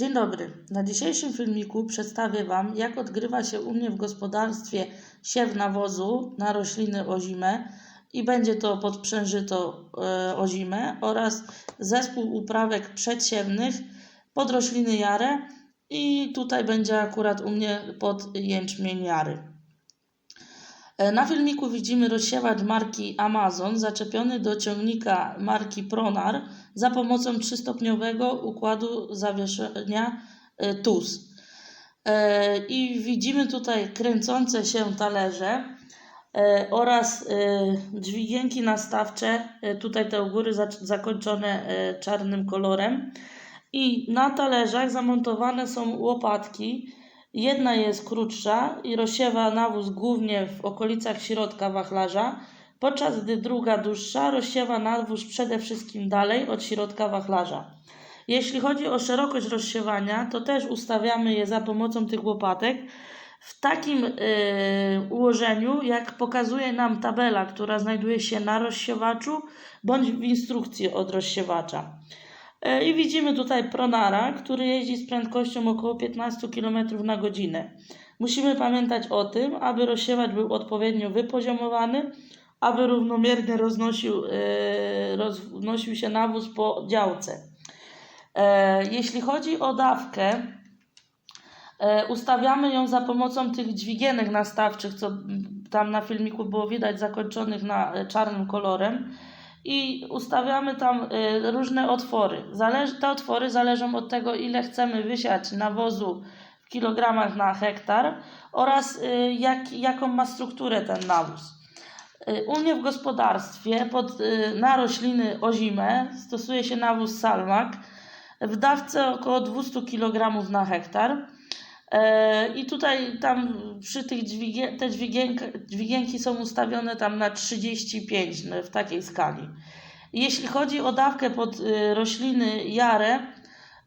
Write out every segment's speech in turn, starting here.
Dzień dobry. Na dzisiejszym filmiku przedstawię Wam, jak odgrywa się u mnie w gospodarstwie siew nawozu na rośliny ozime i będzie to podprzężyto e, ozime oraz zespół uprawek przedsiewnych pod rośliny jare i tutaj będzie akurat u mnie pod jęczmień jary. E, Na filmiku widzimy rozsiewacz marki Amazon zaczepiony do ciągnika marki Pronar za pomocą trzystopniowego układu zawieszenia e, TUS. E, I widzimy tutaj kręcące się talerze oraz dźwigienki nastawcze, tutaj te u góry zakończone czarnym kolorem. I na talerzach zamontowane są łopatki. Jedna jest krótsza i rozsiewa nawóz głównie w okolicach środka wachlarza, podczas gdy druga dłuższa rozsiewa nawóz przede wszystkim dalej od środka wachlarza. Jeśli chodzi o szerokość rozsiewania, to też ustawiamy je za pomocą tych łopatek w takim y, ułożeniu, jak pokazuje nam tabela, która znajduje się na rozsiewaczu bądź w instrukcji od rozsiewacza. E, I widzimy tutaj Pronara, który jeździ z prędkością około 15 km na godzinę. Musimy pamiętać o tym, aby rozsiewacz był odpowiednio wypoziomowany, aby równomiernie roznosił, e, roznosił się nawóz po działce. E, Jeśli chodzi o dawkę, ustawiamy ją za pomocą tych dźwigienek nastawczych, co tam na filmiku było widać, zakończonych na czarnym kolorem i ustawiamy tam y, różne otwory. Te otwory zależą od tego, ile chcemy wysiać nawozu w kilogramach na hektar oraz y, jak, jaką ma strukturę ten nawóz. Y, U mnie w gospodarstwie pod, na rośliny ozime stosuje się nawóz Salmak w dawce około 200 kg na hektar. E, I tutaj tam przy tych dźwigie, te dźwigienka, dźwigienki są ustawione tam na 35 no, w takiej skali. Jeśli chodzi o dawkę pod y, rośliny jare,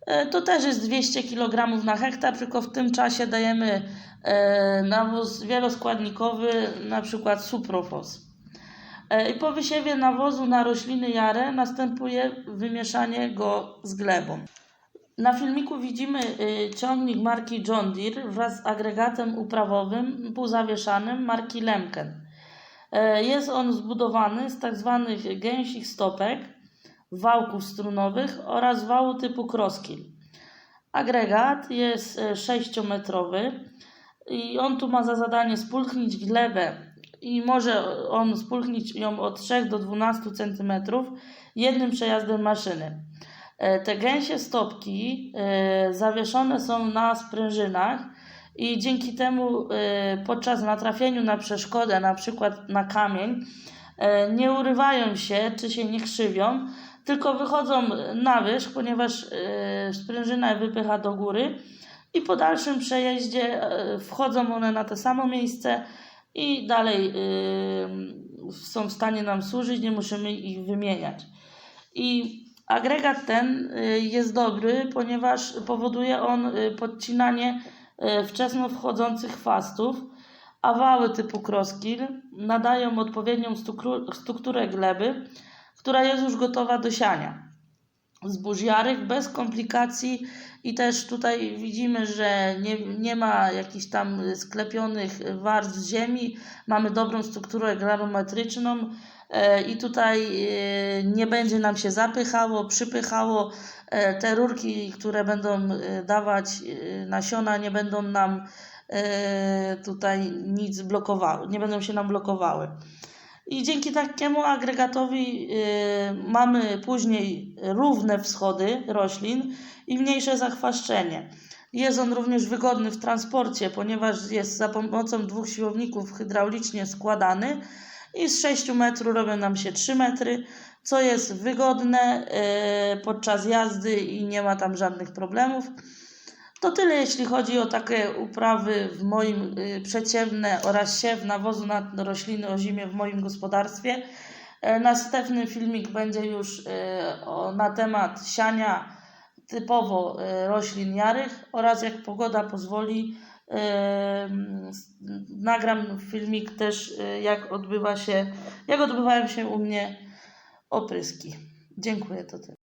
e, to też jest 200 kg na hektar, tylko w tym czasie dajemy e, nawóz wieloskładnikowy, na przykład suprofos. I po wysiewie nawozu na rośliny jare następuje wymieszanie go z glebą. Na filmiku widzimy y, ciągnik marki John Deere wraz z agregatem uprawowym półzawieszanym marki Lemken. E, Jest on zbudowany z tak zwanych gęsich stopek, wałków strunowych oraz wału typu crosskill. Agregat jest e, 6-metrowy i on tu ma za zadanie spulchnić glebę i może on spulchnić ją od 3 do 12 cm jednym przejazdem maszyny. E, Te gęsie stopki e, zawieszone są na sprężynach i dzięki temu e, podczas natrafieniu na przeszkodę, na przykład na kamień, nie urywają się czy się nie krzywią, tylko wychodzą na wierzch, ponieważ sprężyna wypycha do góry i po dalszym przejeździe wchodzą one na to samo miejsce i dalej są w stanie nam służyć, nie musimy ich wymieniać. I Agregat ten y, jest dobry, ponieważ powoduje on y, podcinanie y, wczesno wchodzących chwastów, a wały typu crosskill nadają odpowiednią strukturę gleby, która jest już gotowa do siania. Zbóż jarych bez komplikacji i też tutaj widzimy, że nie, nie ma jakichś tam sklepionych warstw ziemi, mamy dobrą strukturę granumetryczną e, i tutaj e, nie będzie nam się zapychało, przypychało. E, Te rurki, które będą dawać nasiona, nie będą nam tutaj nic blokowały, nie będą się nam blokowały. I dzięki takiemu agregatowi y, mamy później równe wschody roślin i mniejsze zachwaszczenie. Jest on również wygodny w transporcie, ponieważ jest za pomocą dwóch siłowników hydraulicznie składany i z 6 metrów robią nam się 3 metry, co jest wygodne y, podczas jazdy i nie ma tam żadnych problemów. To tyle, jeśli chodzi o takie uprawy w moim y, przeciewne oraz siew nawozu na rośliny o zimie w moim gospodarstwie. E, Następny filmik będzie już y, o, na temat siania typowo y, roślin jarych oraz jak pogoda pozwoli, s- nagram filmik też y, jak odbywa się, jak odbywają się u mnie opryski. Dziękuję, to tyle.